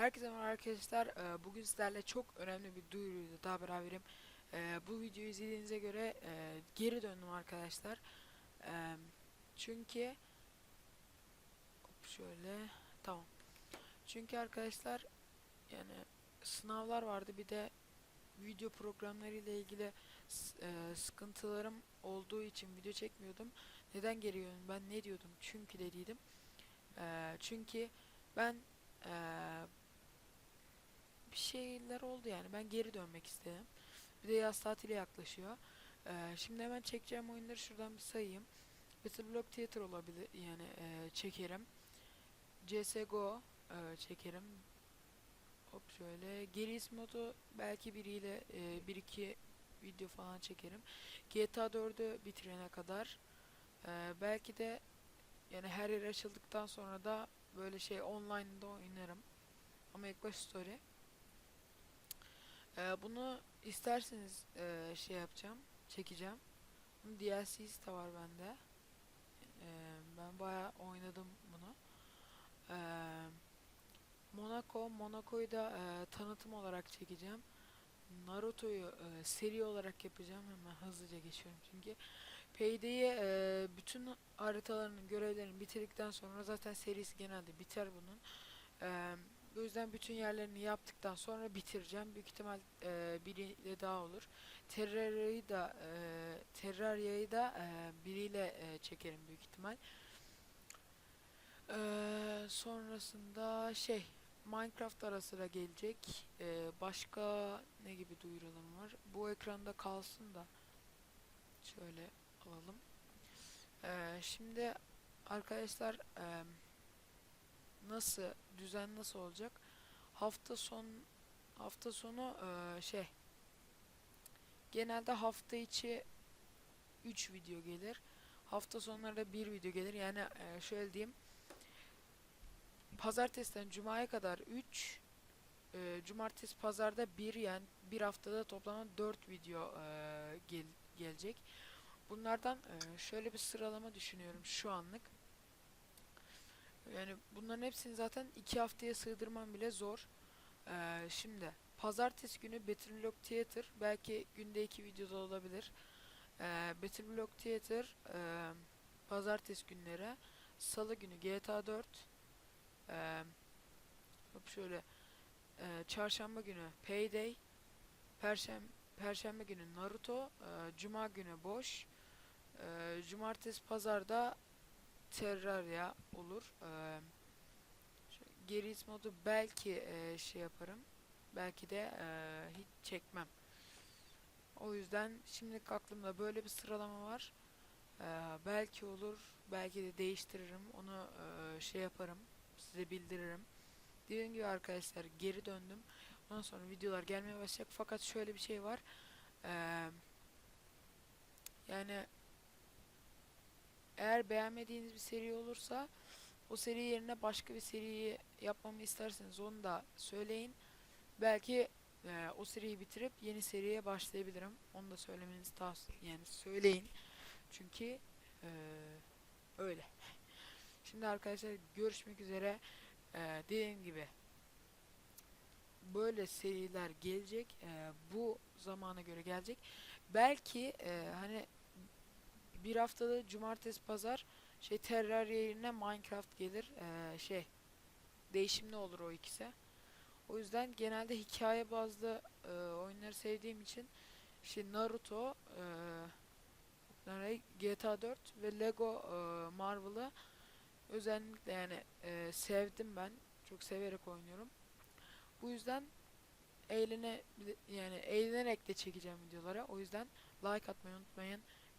Herkese merhaba arkadaşlar. Ee, Bugün sizlerle çok önemli bir duyuruyla daha beraberim. Ee, Bu videoyu izlediğinize göre e, geri döndüm arkadaşlar. Ee, Çünkü şöyle tamam. Çünkü arkadaşlar yani sınavlar vardı bir de video programları ile ilgili e, sıkıntılarım olduğu için video çekmiyordum. Neden döndüm? Ben ne diyordum? Çünkü dediydim. Ee, çünkü ben eee, bir şeyler oldu yani. Ben geri dönmek istedim. Bir de yaz tatili yaklaşıyor. Eee, şimdi hemen çekeceğim oyunları şuradan bir sayayım. Battle Block Theater olabilir yani eee, çekerim. CSGO eee, çekerim. Hop şöyle. Gears modu belki biriyle eee, bir iki video falan çekerim. GTA 4'ü bitirene kadar. Eee, belki de yani her yer açıldıktan sonra da böyle şey online'da oynarım. Ama ilk baş story. Ee, bunu isterseniz e, şey yapacağım, çekeceğim. Bunun DLC'si de var bende. Ee, ben bayağı oynadım bunu. Ee, Monaco, Monaco'yu da e, tanıtım olarak çekeceğim. Naruto'yu e, seri olarak yapacağım. Hemen hızlıca geçiyorum çünkü. Payday'i e, bütün haritalarının, görevlerini bitirdikten sonra zaten serisi genelde biter bunun. Eee o yüzden bütün yerlerini yaptıktan sonra bitireceğim. Büyük ihtimal eee biriyle daha olur. Terraria'yı da eee Terraria'yı da eee, biriyle eee, çekerim büyük ihtimal. Eee, sonrasında şey Minecraft ara sıra gelecek. Eee, başka ne gibi duyurularım var? Bu ekranda kalsın da şöyle alalım. Eee, şimdi arkadaşlar eee, nasıl düzen nasıl olacak? Hafta son hafta sonu eee, şey genelde hafta içi 3 video gelir. Hafta sonları da 1 video gelir. Yani eee, şöyle diyeyim. Pazartesiden cumaya kadar 3 eee, cumartesi pazarda 1 yani bir haftada toplamda 4 video eee, gel gelecek. Bunlardan eee, şöyle bir sıralama düşünüyorum şu anlık. Yani bunların hepsini zaten iki haftaya sığdırmam bile zor. Ee, şimdi pazartesi günü Battle Block Theater belki günde iki videoda olabilir. Ee, Battle Block Theater e, pazartesi günleri Salı günü GTA 4 e, hop şöyle e, Çarşamba günü Payday Perşembe Perşembe günü Naruto e, Cuma günü boş e, Cumartesi pazarda Terraria olur. Eee Gears modu belki eee, şey yaparım. Belki de eee, hiç çekmem. O yüzden şimdilik aklımda böyle bir sıralama var. Eee, belki olur, belki de değiştiririm. Onu eee, şey yaparım, size bildiririm. Dediğim gibi arkadaşlar geri döndüm. Ondan sonra videolar gelmeye başlayacak. Fakat şöyle bir şey var. Eee yani eğer beğenmediğiniz bir seri olursa o seri yerine başka bir seriyi yapmamı isterseniz onu da söyleyin. Belki e, o seriyi bitirip yeni seriye başlayabilirim. Onu da söylemenizi tavsiye yani söyleyin. Çünkü e, öyle. Şimdi arkadaşlar görüşmek üzere. E, dediğim gibi böyle seriler gelecek. E, bu zamana göre gelecek. Belki e, hani bir haftada cumartesi pazar şey Terraria yerine Minecraft gelir. Ee, şey değişimli olur o ikisi. O yüzden genelde hikaye bazlı e, oyunları sevdiğim için işte Naruto, e? GTA 4 ve Lego e, Marvel'ı özellikle yani e, sevdim ben. Çok severek oynuyorum. Bu yüzden eğlene yani eğlenerek de çekeceğim videolara. O yüzden like atmayı unutmayın.